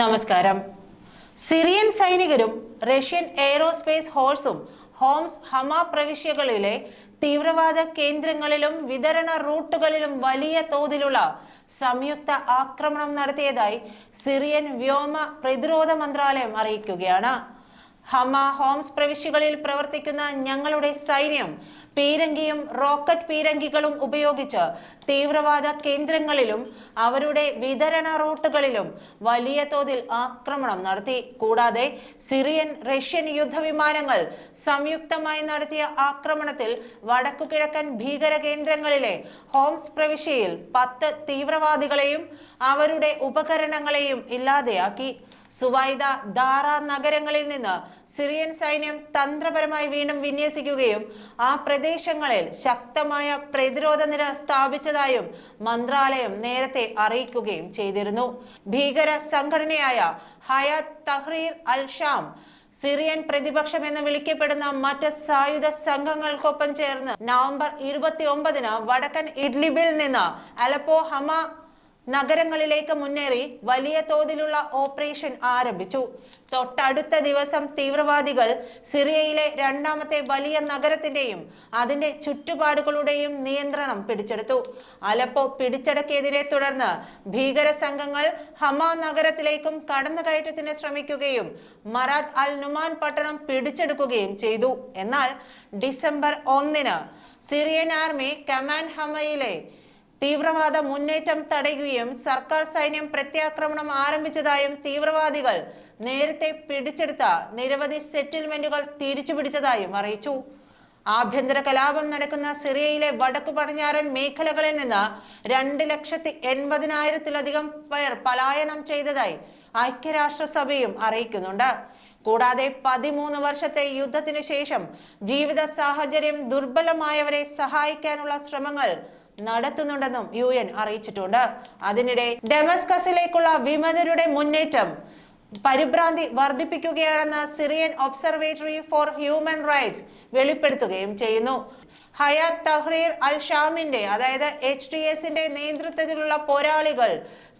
നമസ്കാരം. സിറിയൻ സൈനികരും Russian aerospace ഹോഴ്സും ഹോംസ് ഹമ പ്രവിശ്യകളിലെ തീവ്രവാദ കേന്ദ്രങ്ങളിലും വിതരണ റൂട്ടുകളിലും വലിയ തോതിലുള്ള സംയുക്ത ആക്രമണം നടത്തിയതായി സിറിയൻ വ്യോമ പ്രതിരോധ മന്ത്രാലയം അറിയിക്കുകയാണ്. ഹമ ഹോംസ് പ്രവിശ്യകളിൽ പ്രവർത്തിക്കുന്ന ഞങ്ങളുടെ സൈന്യം പീരങ്കിയും റോക്കറ്റ് പീരങ്കികളും ഉപയോഗിച്ച് തീവ്രവാദ കേന്ദ്രങ്ങളിലും അവരുടെ വിതരണ റൂട്ടുകളിലും വലിയ തോതിൽ ആക്രമണം നടത്തി. കൂടാതെ സിറിയൻ റഷ്യൻ യുദ്ധവിമാനങ്ങൾ സംയുക്തമായി നടത്തിയ ആക്രമണത്തിൽ വടക്കു കിഴക്കൻ ഭീകര കേന്ദ്രങ്ങളിലെ ഹോംസ് പ്രവിശ്യയിൽ പത്ത് തീവ്രവാദികളെയും അവരുടെ ഉപകരണങ്ങളെയും ഇല്ലാതെയാക്കി. സുവൈദ ദാറ നഗരങ്ങളിൽ നിന്ന് സിറിയൻ സൈന്യം തന്ത്രപരമായി വീണ്ടും വിന്യസിക്കുകയും ആ പ്രദേശങ്ങളിൽ ശക്തമായ പ്രതിരോധ നിര സ്ഥാപിച്ചതായും മന്ത്രാലയം നേരത്തെ അറിയിക്കുകയും ചെയ്തിരുന്നു. ഭീകര സംഘടനയായ Hayat Tahrir al Sham Syrian പ്രതിപക്ഷം എന്ന് വിളിക്കപ്പെടുന്ന മറ്റ് സായുധ സംഘങ്ങൾക്കൊപ്പം ചേർന്ന് നവംബർ ഇരുപത്തി ഒമ്പതിന് വടക്കൻ ഇഡ്ലിബിൽ നിന്ന് അലപ്പോ ഹമ നഗരങ്ങളിലേക്ക് മുന്നേറി വലിയ തോതിലുള്ള ഓപ്പറേഷൻ ആരംഭിച്ചു. തൊട്ടടുത്ത ദിവസം തീവ്രവാദികൾ സിറിയയിലെ രണ്ടാമത്തെ വലിയ നഗരത്തിന്റെയും അതിന്റെ ചുറ്റുപാടുകളുടെയും നിയന്ത്രണം പിടിച്ചെടുത്തു. അലപ്പോ പിടിച്ചടക്കിയതിനെ തുടർന്ന് ഭീകര സംഘങ്ങൾ ഹമ നഗരത്തിലേക്കും കടന്നുകയറ്റത്തിന് ശ്രമിക്കുകയും മറാത്ത് അൽ നുമാൻ പട്ടണം പിടിച്ചെടുക്കുകയും ചെയ്തു. എന്നാൽ ഡിസംബർ ഒന്നിന് സിറിയൻ ആർമി കമാൻ ഹമയിലെ തീവ്രവാദ മുന്നേറ്റം തടയുകയും സർക്കാർ സൈന്യം പ്രത്യാക്രമണം ആരംഭിച്ചതായും തീവ്രവാദികൾ നേരത്തെ പിടിച്ചെടുത്ത നിരവധി സെറ്റിൽമെന്റുകൾ തിരിച്ചുപിടിച്ചതായും അറിയിച്ചു. ആഭ്യന്തര കലാപം നടക്കുന്ന സിറിയയിലെ വടക്കു പടിഞ്ഞാറൻ മേഖലകളിൽ നിന്ന് രണ്ട് ലക്ഷത്തി എൺപതിനായിരത്തിലധികം പേർ പലായനം ചെയ്തതായി ഐക്യരാഷ്ട്രസഭയും അറിയിക്കുന്നുണ്ട്. കൂടാതെ പതിമൂന്ന് വർഷത്തെ യുദ്ധത്തിനു ശേഷം ജീവിത സാഹചര്യം ദുർബലമായവരെ സഹായിക്കാനുള്ള ശ്രമങ്ങൾ നടത്തുന്നുണ്ടെന്നും യു എൻ അറിയിച്ചിട്ടുണ്ട്. അതിനിടെ ഡെമസ്കസിലേക്കുള്ള വിമതരുടെ മുന്നേറ്റം പരിഭ്രാന്തി വർദ്ധിപ്പിക്കുകയാണെന്ന് Syrian observatory for human rights വെളിപ്പെടുത്തുകയും ചെയ്യുന്നു. ഹയാത്ത് തഹ്രീർ അൽ ഷാമിന്റെ അതായത് എച്ച് ടി എസിന്റെ നേതൃത്വത്തിലുള്ള പോരാളികൾ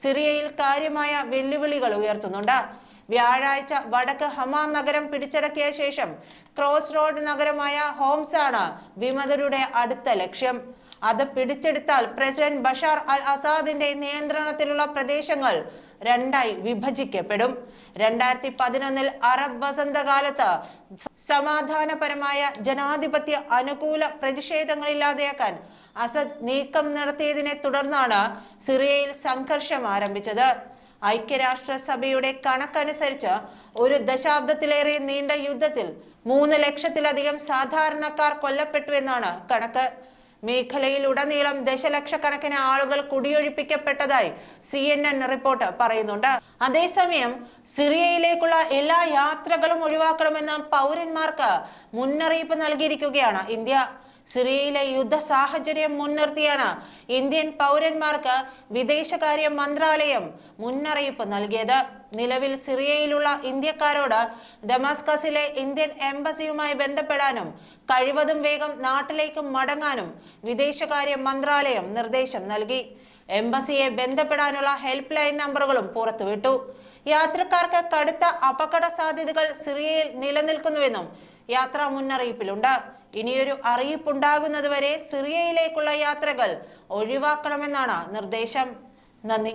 സിറിയയിൽ കാര്യമായ വെല്ലുവിളികൾ ഉയർത്തുന്നുണ്ട്. വ്യാഴാഴ്ച വടക്ക് ഹമാ നഗരം പിടിച്ചടക്കിയ ശേഷം ക്രോസ് റോഡ് നഗരമായ ഹോംസ് ആണ് വിമതരുടെ അടുത്ത ലക്ഷ്യം. അത് പിടിച്ചെടുത്താൽ പ്രസിഡന്റ് ബഷാർ അൽ അസാദിന്റെ നിയന്ത്രണത്തിലുള്ള പ്രദേശങ്ങൾ രണ്ടായി വിഭജിക്കപ്പെടും. രണ്ടായിരത്തി പതിനൊന്നിൽ അറബ് വസന്തകാലത്ത് സമാധാനപരമായ ജനാധിപത്യ അനുകൂല പ്രതിഷേധങ്ങളില്ലാതെയാക്കാൻ അസദ് നീക്കം നടത്തിയതിനെ തുടർന്നാണ് സിറിയയിൽ സംഘർഷം ആരംഭിച്ചത്. ഐക്യരാഷ്ട്രസഭയുടെ കണക്കനുസരിച്ച് ഒരു ദശാബ്ദത്തിലേറെ നീണ്ട യുദ്ധത്തിൽ മൂന്ന് ലക്ഷത്തിലധികം സാധാരണക്കാർ കൊല്ലപ്പെട്ടു എന്നാണ് കണക്ക് മേഖലയിലുടനീളം ദശലക്ഷക്കണക്കിന് ആളുകൾ കുടിയൊഴിപ്പിക്കപ്പെട്ടതായി സി എൻ എൻ റിപ്പോർട്ട് പറയുന്നുണ്ട്. അതേസമയം സിറിയയിലേക്കുള്ള എല്ലാ യാത്രകളും ഒഴിവാക്കണമെന്ന് പൗരന്മാർക്ക് മുന്നറിയിപ്പ് നൽകിയിരിക്കുകയാണ് ഇന്ത്യ. സിറിയയിലെ യുദ്ധ സാഹചര്യം മുൻനിർത്തിയാണ് ഇന്ത്യൻ പൗരന്മാർക്ക് വിദേശകാര്യ മന്ത്രാലയം മുന്നറിയിപ്പ് നൽകിയത്. നിലവിൽ സിറിയയിലുള്ള ഇന്ത്യക്കാരോട് ഡമാസ്കസിലെ ഇന്ത്യൻ എംബസിയുമായി ബന്ധപ്പെടാനും കഴിവതും വേഗം നാട്ടിലേക്ക് മടങ്ങാനും വിദേശകാര്യ മന്ത്രാലയം നിർദ്ദേശം നൽകി. എംബസിയെ ബന്ധപ്പെടാനുള്ള ഹെൽപ്പ് ലൈൻ നമ്പറുകളും പുറത്തുവിട്ടു. യാത്രക്കാർക്ക് കടുത്ത അപകട സാധ്യതകൾ സിറിയയിൽ നിലനിൽക്കുന്നുവെന്നും യാത്രാ മുന്നറിയിപ്പിലുണ്ട്. ഇനിയൊരു അറിയിപ്പുണ്ടാകുന്നതുവരെ സിറിയയിലേക്കുള്ള യാത്രകൾ ഒഴിവാക്കണമെന്നാണ് നിർദ്ദേശം. നന്ദി.